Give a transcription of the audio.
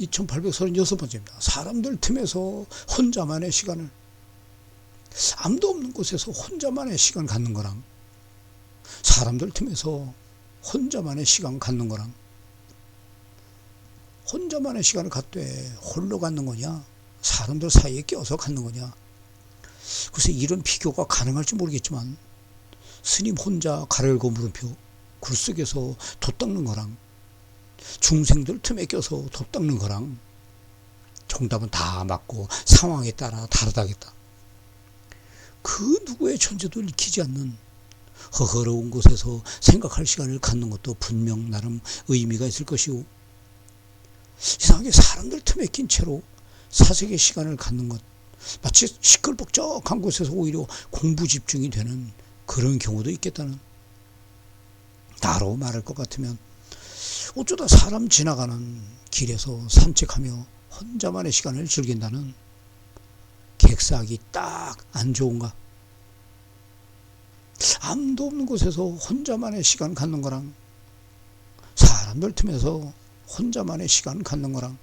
2836번째입니다. 사람들 틈에서 혼자만의 시간을 아무도 없는 곳에서 혼자만의 시간 갖는 거랑 사람들 틈에서 혼자만의 시간 갖는 거랑 혼자만의 시간을 갖되 홀로 갖는 거냐 사람들 사이에 껴서 갖는 거냐 글쎄 이런 비교가 가능할지 모르겠지만 스님 혼자 가를고 물음표 굴 속에서 돛 닦는 거랑 중생들 틈에 껴서 돛 닦는 거랑 정답은 다 맞고 상황에 따라 다르다겠다. 그 누구의 존재도 읽히지 않는 허허러운 곳에서 생각할 시간을 갖는 것도 분명 나름 의미가 있을 것이고 이상하게 사람들 틈에 낀 채로 사색의 시간을 갖는 것 마치 시끌벅적한 곳에서 오히려 공부 집중이 되는 그런 경우도 있겠다는 나로 말할 것 같으면 어쩌다 사람 지나가는 길에서 산책하며 혼자만의 시간을 즐긴다는 객사하기 딱 안 좋은가? 아무도 없는 곳에서 혼자만의 시간 갖는 거랑 사람들 틈에서 혼자만의 시간 갖는 거랑